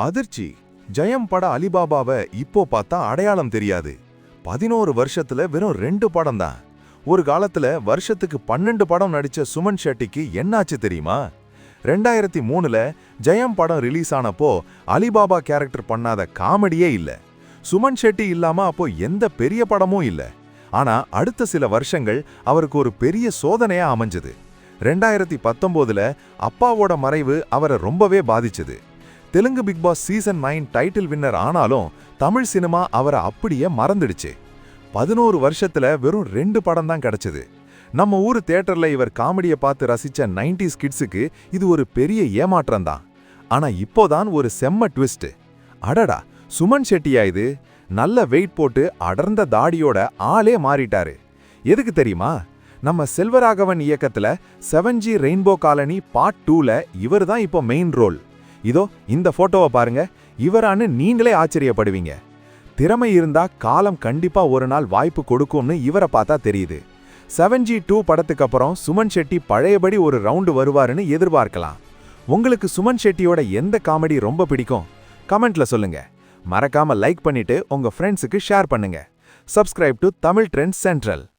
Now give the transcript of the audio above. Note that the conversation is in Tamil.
அதிர்ச்சி. ஜெயம் பட அலிபாபாவை இப்போ பார்த்தா அடையாளம் தெரியாது. பதினோரு வருஷத்துல வெறும் ரெண்டு படம் தான். ஒரு காலத்துல வருஷத்துக்கு பன்னெண்டு படம் நடிச்ச சுமன் ஷெட்டிக்கு என்னாச்சு தெரியுமா? ரெண்டாயிரத்தி மூணுல ஜெயம் படம் ரிலீஸ் ஆனப்போ அலிபாபா கேரக்டர் பண்ணாத காமெடியே இல்ல. சுமன் ஷெட்டி இல்லாம அப்போ எந்த பெரிய படமும் இல்ல. ஆனா அடுத்த சில வருஷங்கள் அவருக்கு ஒரு பெரிய சோதனையா அமைஞ்சது. ரெண்டாயிரத்தி பத்தொம்போதுல அப்பாவோட மறைவு அவரை ரொம்பவே பாதிச்சது. Telugu Bigg Boss season nine title winner ஆனாலும் தமிழ் சினிமா அவரை அப்படியே மறந்துடுச்சு. பதினோரு வருஷத்துல வெறும் ரெண்டு படம் தான் கிடைச்சது. நம்ம ஊர் தியேட்டர்ல இவர் காமெடியை பார்த்து ரசிச்ச 90s கிட்ஸுக்கு இது ஒரு பெரிய ஏமாற்றம் தான். ஆனா இப்போதான் ஒரு செம்ம ட்விஸ்ட் அடடா சுமன் ஷெட்டியா இது? நல்ல வெயிட் போட்டு அடர்ந்த தாடியோட ஆளே மாறிட்டாரு. எதுக்கு தெரியுமா? நம்ம செல்வராகவன் இயக்கத்துல seven G rainbow colony part டூல இவர் தான் இப்போ மெயின் ரோல். இதோ இந்த போட்டோவை பாருங்க. இவரான்னு நீங்களே ஆச்சரியப்படுவீங்க. திறமை இருந்தா காலம் கண்டிப்பா ஒரு நாள் வாய்ப்பு கொடுக்கும்னு இவரை பார்த்தா தெரியுது. செவன் ஜி டூ படத்துக்கு அப்புறம் சுமன் ஷெட்டி பழையபடி ஒரு ரவுண்டு வருவாருன்னு எதிர்பார்க்கலாம். உங்களுக்கு சுமன் ஷெட்டியோட எந்த காமெடி ரொம்ப பிடிக்கும்? கமெண்ட்ல சொல்லுங்க. மறக்காம லைக் பண்ணிட்டு உங்க ஃப்ரெண்ட்ஸுக்கு ஷேர் பண்ணுங்க. Subscribe to Tamil trend central